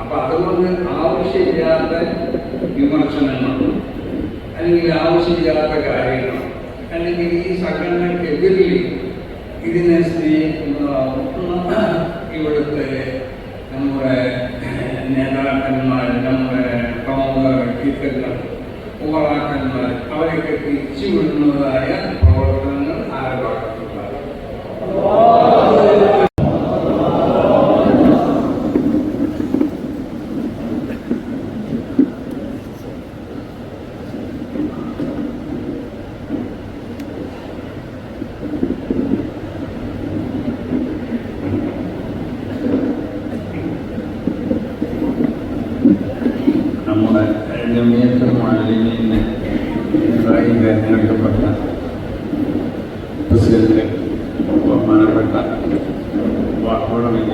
അപ്പൊ അതുകൊണ്ട് ആവശ്യമില്ലാത്ത വിമർശനങ്ങൾ അല്ലെങ്കിൽ ആവശ്യമില്ലാത്ത കാര്യങ്ങൾ അല്ലെങ്കിൽ ഈ സംഘടനക്കെതിരിൽ ഇതിനെ സ്നേഹിക്കുന്ന ഇവിടുത്തെ നമ്മുടെ നേതാക്കന്മാർ നമ്മുടെ പ്രമുഖ വ്യക്തിത്വങ്ങൾ ഉമറാക്കന്മാർ അവരൊക്കെ തിരിച്ചുവിടുന്നതായ പ്രവർത്തനങ്ങൾ ആരംഭിക്കുന്നത്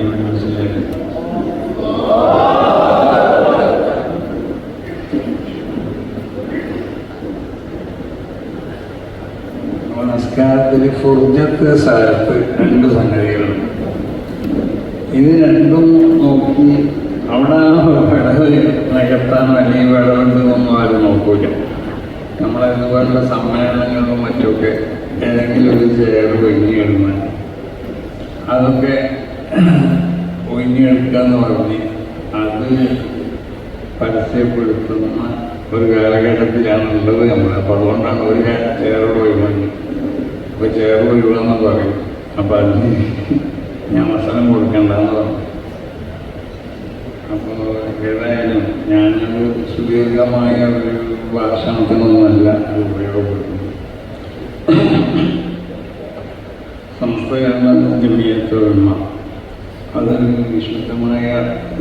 വാക്കോട് യൂണിവേഴ്സിറ്റിയിലേക്ക് നമസ്കാരത്തിൽ ഫുർജത്ത് സ്ഥലത്ത് രണ്ട് സംഗതികളുണ്ട്. ഇത് രണ്ടും നോക്കി അവിടെ വിടവ് നികത്താനോ അല്ലെങ്കിൽ വിടവുണ്ടെന്നൊന്നും ആരും നോക്കൂല. നമ്മളെ ഇതുപോലുള്ള സമ്മേളനങ്ങളിലും മറ്റുമൊക്കെ ഏതെങ്കിലും ഒരു ചെയർ ഒഴിഞ്ഞിടുന്ന അതൊക്കെ എന്ന് പറഞ്ഞ് അത് പരസ്യപ്പെടുത്തുന്ന ഒരു കാലഘട്ടത്തിലാണുള്ളത് നമ്മൾ അപ്പോൾ അതുകൊണ്ടാണ് ഒരു ചേറോട് ഒഴിവാങ്ങി അപ്പോൾ ചേറ് ഒഴിവാന്ന് പറയും. അപ്പോൾ അതിന് ഞാൻ അവസരം കൊടുക്കണ്ടെന്ന് പറഞ്ഞു. അപ്പോൾ ഏതായാലും ഞാനൊരു സുദീർഘമായ ഒരു ഭാഷണത്തിനൊന്നുമല്ല അത് ഉപയോഗപ്പെടുത്തുന്നത് സംസ്ഥയാണ് ജമിയത്തൊഴിമ അതൊരു വിശുദ്ധമായ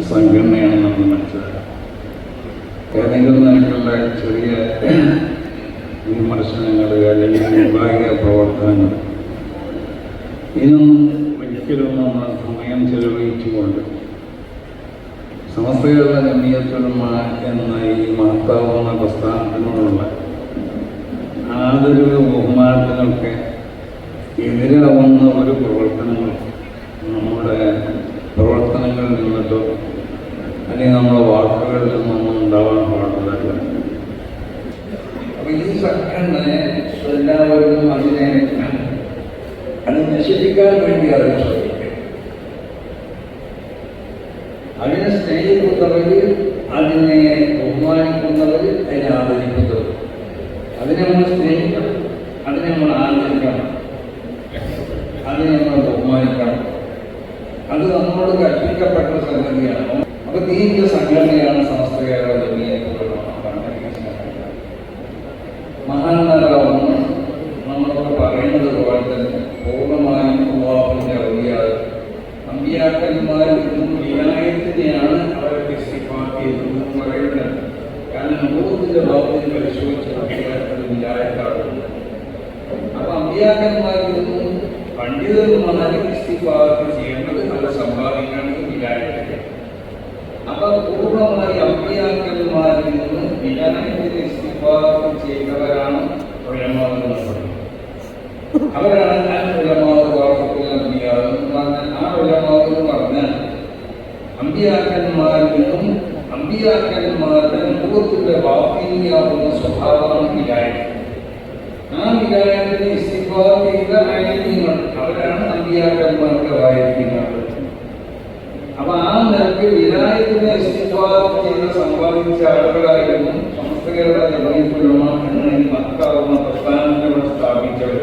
സംഘടനയാണ് നമ്മൾ മനസ്സിലാക്കുക. ഏതെങ്കിലും തരത്തിലുള്ള ചെറിയ വിമർശനങ്ങൾ അല്ലെങ്കിൽ നിർഭാഗ്യ പ്രവർത്തനങ്ങൾ. ഇതൊന്നും ഒരിക്കലും നമ്മൾ സമയം ചെലവഴിച്ചുകൊണ്ട് സമസ്തയുള്ള ജമീയത്തുലമ എന്ന ഈ മഹത്താവുന്ന പ്രസ്ഥാനത്തിനോടുള്ള ആദരവ് ബഹുമാനങ്ങൾക്ക് എതിരാവുന്ന ഒരു പ്രവർത്തനങ്ങൾ നമ്മുടെ പ്രവർത്തനങ്ങളിൽ നിന്നിട്ടോ അല്ലെങ്കിൽ നമ്മുടെ വാക്കുകളിൽ നിന്നൊന്നും ഉണ്ടാവാൻ പാടില്ല അപ്പൊ ഈ സംഘടനയെ എല്ലാവരും അതിനെ അത് നശിപ്പിക്കാൻ വേണ്ടി അത് അതിനെ സ്നേഹിക്കുന്നവര് അതിനെ ബഹുമാനിക്കുന്നവർ അതിനെ ആദരിക്കുന്നവർ അതിനെ നമ്മൾ സ്നേഹിക്കണം അതിനെ നമ്മൾ ആദരിക്കണം. അതിനെ നമ്മൾ അത് നമ്മളോട് കൽപ്പിക്കപ്പെട്ട സംഗതിയാണ്. അപ്പൊ ദീന്റെ സംഘടനയാണ് സമസ്ത കേരള ജമീയത്തുള്ള മഹാന്മാരാവുന്നു നമ്മളൊക്കെ പറയുന്നത് പോലെ തന്നെ പൂർണമായും അള്ളാഹുവിന്റെ അറിയാതെ അമ്പിയാക്കന്മാർ ഇന്നും വിനായത്തിനെയാണ് അവരൊക്കെ സിഫാക്കിയതെന്ന് പറയുന്നത്. കാരണം ലോകത്തിന്റെ ഭാഗത്തിൽ പരിശോധിച്ച് നോക്കിയാൽ വിനായക്കാറുണ്ട് അപ്പൊ അമ്പിയാക്കന്മാർ അമ്പിയാക്കന്മാരിൽ നിന്നും പണ്ഡിതന്മാരെ ഇസ്തിഫാക്ക് ചെയ്യേണ്ടത് നല്ല സംഭാവനയാണ് വിനായത്തിനെ അപ്പൊ പൂർണമായി അമ്പിയാക്കന്മാരിൽ നിന്ന് വിനായത്തിനെ ഇസ്തിഫാക്ക് ചെയ്തവരാണ് ഉലമാവെന്ന് അവരാണ് ഞാൻ ഉലമാവ് വാർത്തത്തിൽ അമ്പിയാവ് പറഞ്ഞാൽ ആ ഉലമാവ് എന്ന് പറഞ്ഞാൽ അമ്പിയാക്കന്മാരിൽ നിന്നും അമ്പിയാക്കന്മാരുടെ മുഖത്തിന്റെ വാക്കിയാവുന്ന സ്വഭാവമാണ് വികാരം ആ വികാരത്തിന് ഇസ്തിഫാ ചെയ്ത ആയിരിക്കുന്നത് വായിരിക്കുന്നത് അപ്പൊ ആ നിലയ്ക്ക് വിനായകനെ ഇസ്തിഫാ ചെയ്ത് സമ്പാദിച്ച ആളുകളായിരുന്നു സംസ്ഥകളുടെ ജമീയത്തുലമ എന്ന ഈ മഹത്താവുന്ന പ്രസ്ഥാനങ്ങളെ സ്ഥാപിച്ചവർ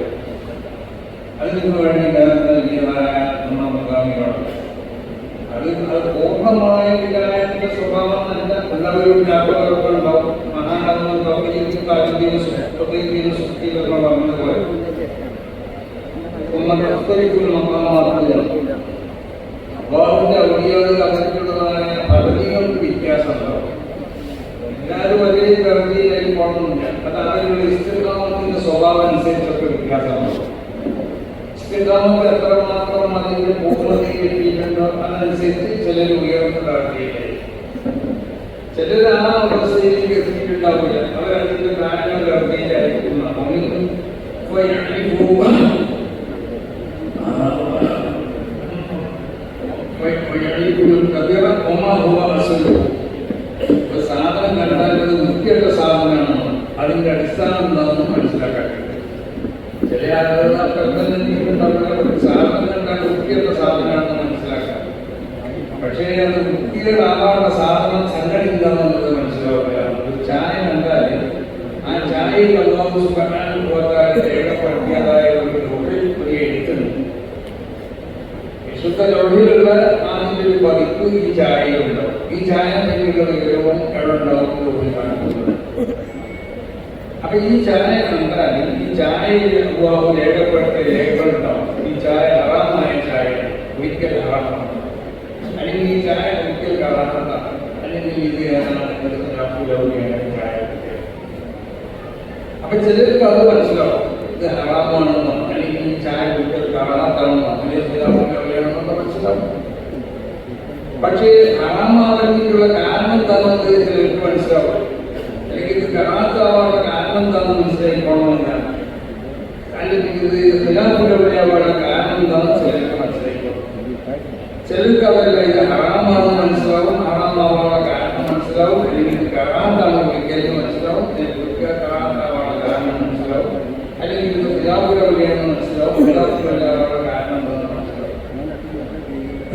അതിനു വേണ്ടി നൽകിയതായ നമ്മുടെ അത് അത് പൂർണമായ സ്വഭാവം തന്നെ എല്ലാവരും ഈ കാര്യത്തിന് സുഖത്തിന് സുഖീകരണം പറഞ്ഞതുപോലെ. അള്ളാഹുവിന്റെ ഔലിയാകൾ അവരുടേതായ പദവികൾക്ക് വ്യത്യാസമുണ്ടാവും എല്ലാവരും ഒരേ ദർജയിലേക്ക് പോകണമെന്നില്ല അത് അവരുടെ ഇസ്തികാമത്തിന്റെ സ്വഭാവം അനുസരിച്ചൊക്കെ വ്യത്യാസമുണ്ടാവും ഇസ്തികാമത്ത് എത്രമാത്രം അതിന്റെ പൂർണതയിൽ എത്തിയിട്ടുണ്ടോ അതനുസരിച്ച് ചിലർ ഉയർന്ന ദർജയിലായി ചിലർ ആ അവസ്ഥയിലേക്ക് എത്തിയിട്ടുണ്ടാവില്ല ചായയിൽ അള്ളാഹു സുബ്ഹാനഹു വ തആല രേഖപ്പെടുത്തിയതായ ഒരു തൊഴിൽ ഒരു എഴുത്തുണ്ട് വിശുദ്ധ ലോഹിലുള്ള ആദ്യത്തെ ഒരു പതിപ്പ് ഈ ചായയിലുണ്ട് ഈ ചായ പറ്റിയുള്ള വിവരവും എവിടെ ഉണ്ടാവും എന്ന് കാണിക്കുന്നത് അപ്പൊ ഈ ചായ കണ്ടാൽ ഈ ചായയിൽ അള്ളാഹു രേഖപ്പെടുത്തിയ രേഖകളുണ്ടാവും ഈ ചായ ഹറാമായ ചായ ഒരിക്കൽ ഹറാമാണ് അല്ലെങ്കിൽ ഈ ചായ ഒരിക്കൽ ഹറാമല്ല അല്ലെങ്കിൽ ഇത് ഏതാണ് രാഹുലൗകിയാണ് ചായ അപ്പൊ ചിലർക്ക് അത് മനസ്സിലാവും ഇത് ഹറാമാണെന്നോ അല്ലെങ്കിൽ ഈ ചായ കുടിക്കൽ കാണാത്താണെന്നോ അല്ലെങ്കിൽ അറിയണമെന്നോ മനസ്സിലാവും പക്ഷേ ഹറാമാകുന്നതിനുള്ള കാരണം എന്താണെന്ന് ചിലർക്ക് മനസ്സിലാവും. അല്ലെങ്കിൽ ഇത് കാണാത്താവാനുള്ള കാരണം എന്താണെന്ന് മനസ്സിലാക്കിക്കോണമെന്നില്ല അല്ലെങ്കിൽ ഇത് ഖിലാഫുലവരെയാവാനുള്ള കാരണം എന്താണെന്ന് ചിലർക്ക് മനസ്സിലാക്കിക്കോളും ചിലർക്ക് അതല്ല ഇത് ഹറാമാണെന്ന് മനസ്സിലാവും ഹറാമാവാനുള്ള കാരണം മനസ്സിലാവും അല്ലെങ്കിൽ ഇത് കറാത്താണ്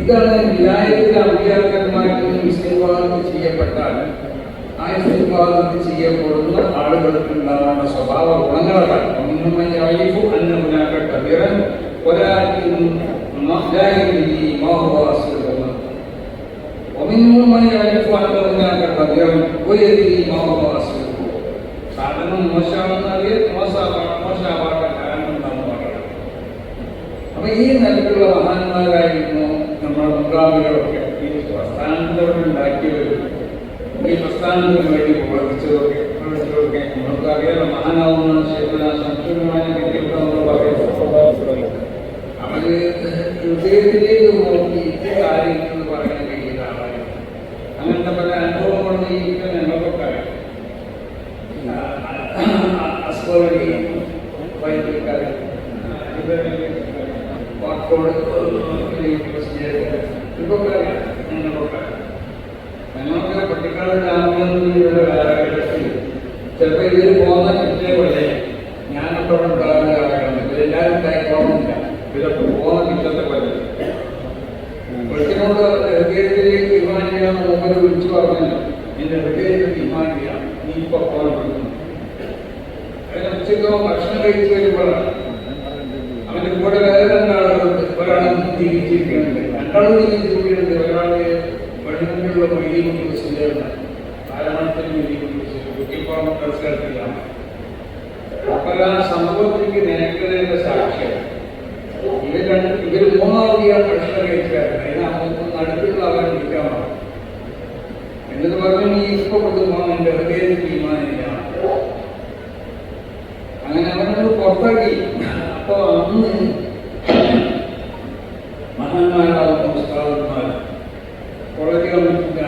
ഇതാണ് ന്യായത്തിന്റെ അഭ്യർത്ഥനമായിട്ട് വിശീർവാദം ചെയ്യപ്പെട്ടാൽ ആ വിശീർവാദം ചെയ്യപ്പെടുന്ന ആളുകൾക്ക് ഉണ്ടാകുന്ന സ്വഭാവ ഗുണങ്ങളാണ് സാധനം മോശമാണെന്ന് അറിയാം മോശമാണ് മോശമാവാൻ കാരണം എന്താണെന്ന് പറയണം അപ്പൊ ഈ നിലക്കുള്ള മഹാന്മാരായിരുന്നു നമ്മുടെ മുൻഗാമികളൊക്കെ ഈ പ്രസ്ഥാനത്തോടെ ഉണ്ടാക്കിയവരും ഈ പ്രസ്ഥാനത്തിന് വേണ്ടി പ്രവർത്തിച്ചതൊക്കെ പ്രവർത്തിച്ചതൊക്കെ നമുക്ക് അറിയാലോ മഹാനാവുന്ന ശേഖര സംശയമായ നമ്മൾ പറയുന്നത്. അവർ ഹൃദയത്തിലേക്ക് നോക്കി കാര്യങ്ങൾ വിമാനിക്കാൻ മുമ്പിൽ വിളിച്ചു പറഞ്ഞല്ലോ. എന്റെ ഹൃദയത്തിൽ വിമാനിക്കാം നീ ഇപ്പൊ കോൾ വിളിക്കുന്നു ഉച്ചക്കോ ഭക്ഷണം കഴിച്ചു വരുമ്പോഴാണ്. അവന്റെ കൂടെ വേറെ രണ്ടാളുകളുണ്ട് ഒരാൾ ജീവിച്ചിരിക്കുന്നുണ്ട്. രണ്ടാളും ജീവിച്ചിരിക്കുന്നുണ്ട്. ഒരാൾ വഴിമുമ്പിലുള്ള മൊയ്യും കുറിച്ചിട്ടുണ്ട് ആരമണത്തിൽ മൊയ്യും കുറിച്ചിട്ടുണ്ട് ഇപ്പോൾ മനസ്സിലാക്കിയാണ് അപ്പോൾ ആ സംഭവത്തിലേക്ക് നിനക്കതയുടെ സാക്ഷ്യം ഇവർ രണ്ട് ഇവർ മൂന്നാമതിയാണ് ഭക്ഷണം കഴിച്ചായിരുന്നു അതിന് നമുക്ക് നടുക്കുള്ള അവൻ വിളിക്കാൻ എന്നിട്ട് പറഞ്ഞു നീ ഇപ്പൊ കൊണ്ടുപോകാൻ എന്റെ ഹൃദയത്തിൽ തീരുമാനിക്കണം അങ്ങനെ അവനത് പുറത്താക്കി അപ്പൊ അന്ന് മഹാന്മാരാകുന്ന ഉസ്താദന്മാർ കോളേജ്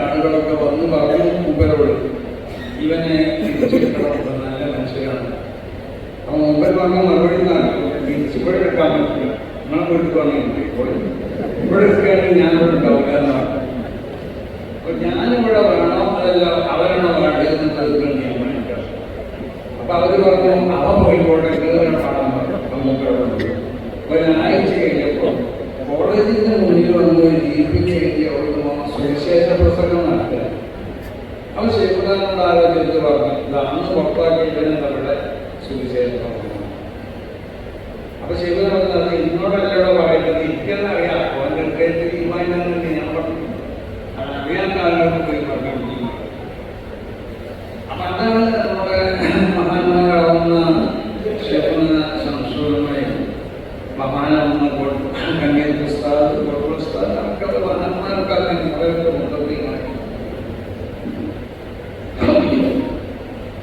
ആളുകളൊക്കെ വന്ന് പറഞ്ഞു ഇവനെ നല്ല മനുഷ്യരാണ് അവൻ പറഞ്ഞ മറുപടി എടുക്കാൻ പറ്റില്ല നമ്മളെ വീട്ടിൽ പറഞ്ഞിട്ടുണ്ട് ഇപ്പോൾ ഇവിടെ എടുക്കുകയാണെങ്കിൽ ഞാൻ ഇവിടെ ഉണ്ടാവില്ല അപ്പൊ ഞാനിവിടെ അതല്ല അവരാണോ വേണ്ടതെന്ന് തീർക്കാൻ തീരുമാനിക്കാം അപ്പൊ അവർ പറഞ്ഞു അവ പോയിക്കോട്ടെ കേറാൻ പാടാൻ മൂപ്പരോട് ഒരാഴ്ച കഴിഞ്ഞപ്പോൾ കോളേജിന്റെ മുന്നിൽ വന്ന് ജീവിപ്പിച്ച് എഴുതിയ ഒരു സുവിശേഷ പ്രസംഗം നടത്തുക അവൻ ശിവദാനോട് ആലോചിച്ച് പറഞ്ഞു അന്ന് പുറത്താക്കിയതിന് നമ്മുടെ സുവിശേഷ പ്രസംഗം അപ്പൊ ശിവദാൻ അത് ഇന്നോടല്ലോ പറയുന്നത്. എനിക്കെന്ന് അറിയാം അവന്റെ ഹൃദയത്തിൽ തീരുമാനിക്കുന്നുണ്ട് ഞാൻ പറഞ്ഞു. അറിയാൻ കാരണം പോയി പറഞ്ഞു അപ്പൊ അതാണ് നമ്മുടെ മഹാന്മാരാവുന്ന ക്ഷേത്ര സംശോധനമായി മഹാനാവുന്ന കന്യാ പുസ്തകം പുസ്തകം അതൊക്കെ മഹാന്മാർക്കൊക്കെ അവരൊക്കെ മുതലിയാണ്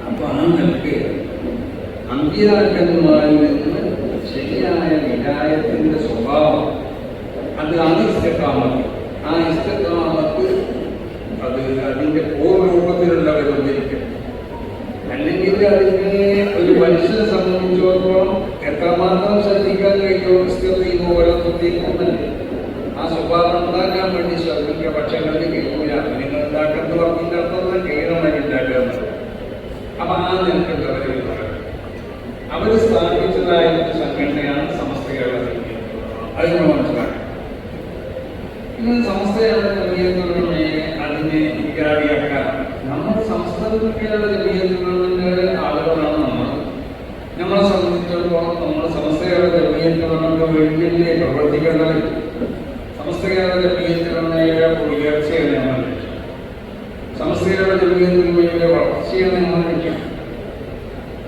അപ്പൊ ആ നിലയ്ക്ക് അമ്പിയാക്കന്മാരിൽ നിന്ന് ശരിയായ വിലായത്തിന്റെ സ്വഭാവം. അതാണ് ഇഷ്ടക്കാമത്ത് ആ ഇഷ്ടക്കാമത്ത് അത് അതിന്റെ പൂർവരൂപത്തിലുള്ള ഒരു അല്ലെങ്കിൽ അതിനെ ഒരു മനുഷ്യനെ സംബന്ധിച്ചിടത്തോളം എത്രമാത്രം ശ്രദ്ധിക്കാൻ കഴിയുമോ ഓരോരുത്തരെയും ആ സ്വഭാവം ഉണ്ടാക്കാൻ വേണ്ടി ശ്രദ്ധിക്കുക പക്ഷെ കണ്ട് കേൾക്കില്ല നിങ്ങൾ ഉണ്ടാക്കുക എന്ന് പറഞ്ഞതിന്റെ അർത്ഥം കേരളമായി ഉണ്ടാക്കുക അപ്പൊ ആ നിലക്കുള്ളവരെ അവർ സ്ഥാപിച്ചതായ ഒരു സംഘടനയാണ് ജമീയത്ത് അത് നമ്മൾ മനസ്സിലാക്കണം ഇന്ന് കേരള ജമീയത്തുകളുടെ അതിനെ ഇല്ലാതെയാക്കാൻ നമ്മുടെ സംസ്ഥാനത്തിലുള്ള കേരള ആളുകളാണ് നമ്മൾ. നമ്മളെ സംബന്ധിച്ചിടത്തോളം നമ്മുടെ സംസ്ഥയുടെ കേരള വേണ്ടി പ്രവർത്തിക്കേണ്ടത്? സംസ്ഥയുടെ ജമീയത്തുകളുടെ ഉയർച്ചയാണ് നമ്മൾ സംസ്ഥയുടെ കേരള വളർച്ചയാണ് നമ്മൾ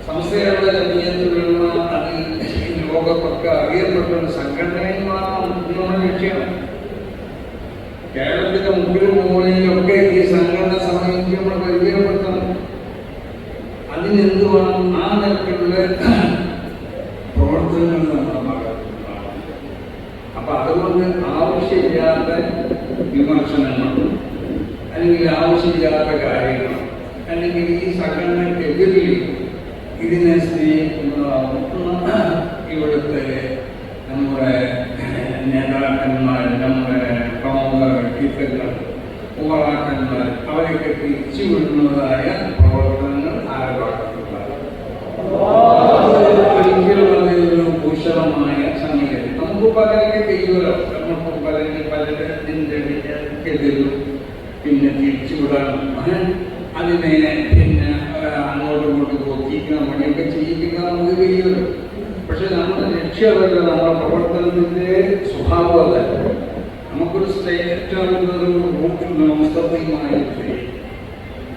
സംസ്ഥയുടെ ജമീയത്തിലുള്ള അതിൽ ലോകത്തൊക്കെ അറിയപ്പെട്ട ഒരു സംഘടനയുമാണ് നമ്മുടെ ലക്ഷ്യം കേരളത്തിന്റെ മുമ്പിലും മൂലയിലൊക്കെ ഈ സംഘടന സമയത്ത് നമ്മൾ പരിചയപ്പെടുത്തണം. അതിനെന്ത് വേണം? ആ നിലക്കുള്ള പ്രവർത്തനങ്ങൾ നമ്മുടെ ഭാഗത്തുനിന്നുണ്ടാവണം. അപ്പൊ അതുകൊണ്ട് ആവശ്യമില്ലാത്ത വിമർശനങ്ങൾ അല്ലെങ്കിൽ ആവശ്യമില്ലാത്ത കാര്യങ്ങൾ അല്ലെങ്കിൽ ഈ സംഘടനക്കെതിരിൽ ഇതിനെ സ്നേഹിക്കുന്ന ഇവിടുത്തെ നമ്മുടെ നേതാക്കന്മാർ നമ്മുടെ പ്രമുഖ വ്യക്തിത്വങ്ങൾ ഉമറാക്കന്മാർ അവരൊക്കെ തിരിച്ചുവിടുന്നതായ പ്രവർത്തനങ്ങൾ അതൊരു ഭൂഷണമായ സംഗീതം നമുക്ക് പലരൊക്കെ ചെയ്യുമല്ലോ. നമുക്ക് പലരും പലരെതിരും പിന്നെ തിരിച്ചുവിടണം അതിനെ പിന്നെ അങ്ങോട്ടും ഇങ്ങോട്ടും നോക്കിക്കാൻ വേണ്ടിയൊക്കെ ചെയ്യിക്കുന്ന നമുക്ക് കഴിയുമല്ലോ. പക്ഷെ നമ്മുടെ ലക്ഷ്യമല്ല നമ്മുടെ പ്രവർത്തനത്തിന്റെ സ്വഭാവം അതല്ല നമുക്കൊരു ഒരു മുസ്തഫയുമായ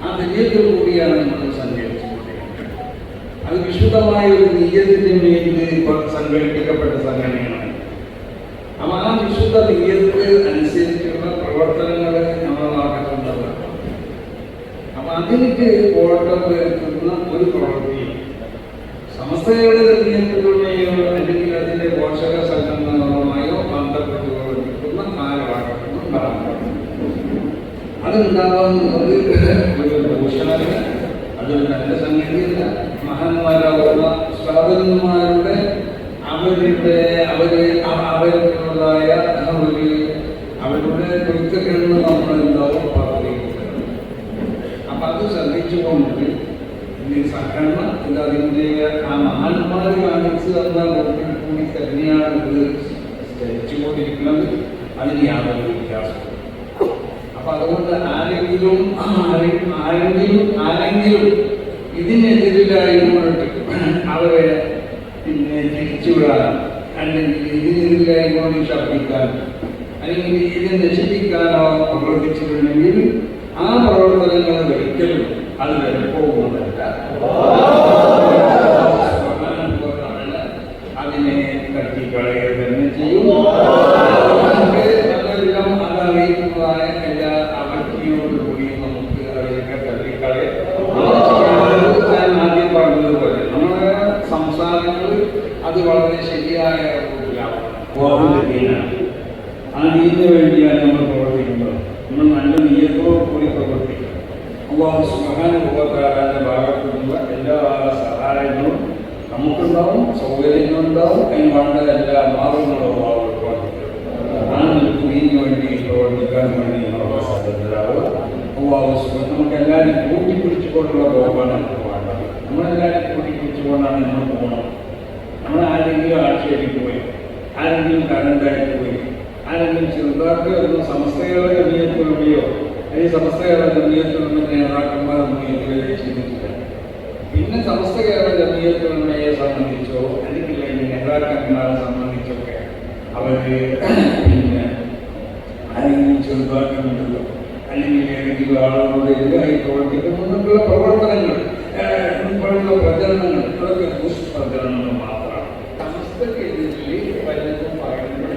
ആ ദര്യത്തിൽ കൂടിയാണ് നമ്മൾ സഞ്ചരിച്ചുകൊണ്ടിരിക്കുന്നത് അത് വിശുദ്ധമായ ഒരു നീയത്തിന്റെ മേലിൽ സംഘടിപ്പിക്കപ്പെട്ട സംഘടനയാണ് അപ്പൊ ആ വിശുദ്ധ നീയത്ത് അനുസരിച്ചുള്ള പ്രവർത്തനങ്ങൾ നമ്മുടെ ഭാഗത്തുണ്ടാവുക അപ്പൊ അതിലേക്ക് വരുത്തുന്ന ഒരു പ്രവൃത്തി സമസ്തയുടെ നിയന്ത്രണങ്ങളെയോ അല്ലെങ്കിൽ അതിന്റെ പോഷക സംഘടനകളുമായോ ബന്ധപ്പെട്ട് പ്രവർത്തിക്കുന്ന കാലഘട്ടത്തിലും പറഞ്ഞു അതുണ്ടാകുന്നത് ഒരു ദോഷമല്ല അതൊരു നല്ല സംഗതിയല്ല. മഹാന്മാരാകുന്ന സ്വാതന്ത്ര്യന്മാരുടെ അവരുടെ അവർ അ- അവർക്കുള്ളതായ ഒരു അവരുടെ പൊരുത്തക്കെണ്ണ് നമ്മൾ എന്താവും പറയുന്നത് അപ്പൊ അത് ശ്രദ്ധിച്ചുകൊണ്ട് ഈ സംഘടന ഇത് അതിന്റെ ആ മഹാന്മാർ കാണിച്ചു തന്ന റൂട്ടിൽ കൂടി തന്നെയാണ് ഇത് സ്റ്റേച്ചുകൊണ്ടിരിക്കുന്നത് അതിന് യാതൊരു വ്യത്യാസവും അപ്പൊ അതുകൊണ്ട് ആരെങ്കിലും ആരെ- ആരെങ്കിലും ആരെങ്കിലും ഇതിനെതിരായി അവരെ പിന്നെ തിരിച്ചുവിടാൻ അല്ലെങ്കിൽ ഇതിനെതിരായിക്കൊണ്ട് ശബ്ദിക്കാൻ അല്ലെങ്കിൽ ഇത് നശിപ്പിക്കാനോ പ്രവർത്തിച്ചിട്ടുണ്ടെങ്കിൽ ആ പ്രവർത്തനങ്ങൾ ഒരിക്കലും അത് പോകുന്നതല്ല അതിനെ തട്ടിക്കളയുക തന്നെ ചെയ്യും നമുക്ക് അതെല്ലാം അതറിയുന്നതായ എല്ലാ അവജ്ഞയോടുകൂടി നമുക്ക് അവയൊക്കെ തള്ളിക്കളയാം ഞാൻ ആദ്യം പറഞ്ഞതുപോലെ നമ്മുടെ സംസാരങ്ങൾ അത് വളരെ ശരിയായ റൂട്ടിലാണ് ആ നീതിന് വേണ്ടിയാണ് നമ്മൾ പ്രവർത്തിക്കുന്നത് നമ്മൾ നല്ല നീയത്തോടു കൂടി പ്രവർത്തിക്കണം അള്ളാഹു സുബ്ഹാനഹുവതആലയുടെ ഭാഗത്തു നിന്നുള്ള എല്ലാ സഹായങ്ങളും നമുക്കുണ്ടാവും സൗകര്യങ്ങളുണ്ടാവും. അതിന് വേണ്ട എല്ലാ മാർഗങ്ങളും ആ നിലയ്ക്ക് നീതിന് വേണ്ടി പ്രവർത്തിക്കാൻ വേണ്ടി നമ്മളെ സന്നദ്ധരാവുക അള്ളാഹു സുഖം നമുക്ക് എല്ലാവരും കൂട്ടിപ്പിടിച്ചുകൊണ്ടുള്ള പോകാനാണ് നമുക്ക് വേണ്ടത്. നമ്മളെല്ലാവരും കൂട്ടിപ്പിടിച്ചുകൊണ്ടാണ് നമ്മൾ പോകണം നമ്മൾ ആരെങ്കിലും ആക്ഷേപിക്കുകയും ആരെങ്കിലും കരണ്ടായിട്ട് പോയി ആരെങ്കിലും ചെറുതാർക്ക് ഒന്ന് ജമീയത്തിലുള്ളയോ അല്ലെങ്കിൽ സമസ്തകളുടെ ജമീയത്തിലുള്ള നേതാക്കന്മാരൊന്നും ഇതുവരെ ചിന്തിച്ചില്ല പിന്നെ സമസ്ത കേരള ജമീയത്തിലുള്ളയെ സംബന്ധിച്ചോ അല്ലെങ്കിൽ അതിന്റെ നേതാക്കന്മാരെ സംബന്ധിച്ചൊക്കെ അവർ പിന്നെ ആരെങ്കിലും ചെറുതാക്കുന്നുണ്ടല്ലോ അല്ലെങ്കിൽ ഏതെങ്കിലും ആളുകളുടെ എതിരായി പ്രവർത്തിക്കുന്നുള്ള പ്രവർത്തനങ്ങൾ ഇപ്പോഴുള്ള പ്രചരണങ്ങൾ ഇതൊക്കെ ദുഷ്പ്രചരണങ്ങൾ മാത്രമാണ്. സമസ്തക്കെതിരിൽ പലതും പറയുന്നത്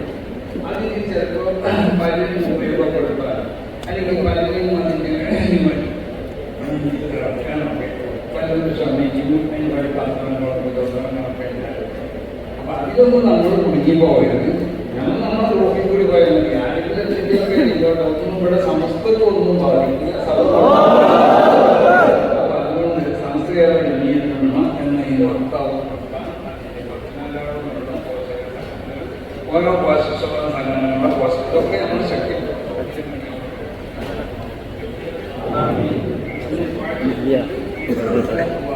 അതിന് ചിലപ്പോൾ പലരും ഉപയോഗപ്പെടുത്താൻ അല്ലെങ്കിൽ പലരും അതിന് മനസ്സിലാക്കാനൊക്കെ പലരും ശ്രമിക്കുന്നു അതിനുള്ള തന്ത്രങ്ങളൊക്കെ തന്ത്രങ്ങളൊക്കെ ഉണ്ടാകും അപ്പൊ അതിലൊന്നും നമ്മൾ കുടുങ്ങി പോയത് ഞങ്ങൾ നമ്മൾ റോഡിൽ കൂടി പോയത് ചെയ്തോട്ടെ ഒന്നും ഇവിടെ സമസ്തത്തൊന്നും അപ്പൊ അതുകൊണ്ട് സംസ്കാര നിയന്ത്രണം എന്ന ഈ വക്താവ് ഓരോ പോഷക സംഘടനകളുടെ പോഷക നമ്മൾ ഇല്ല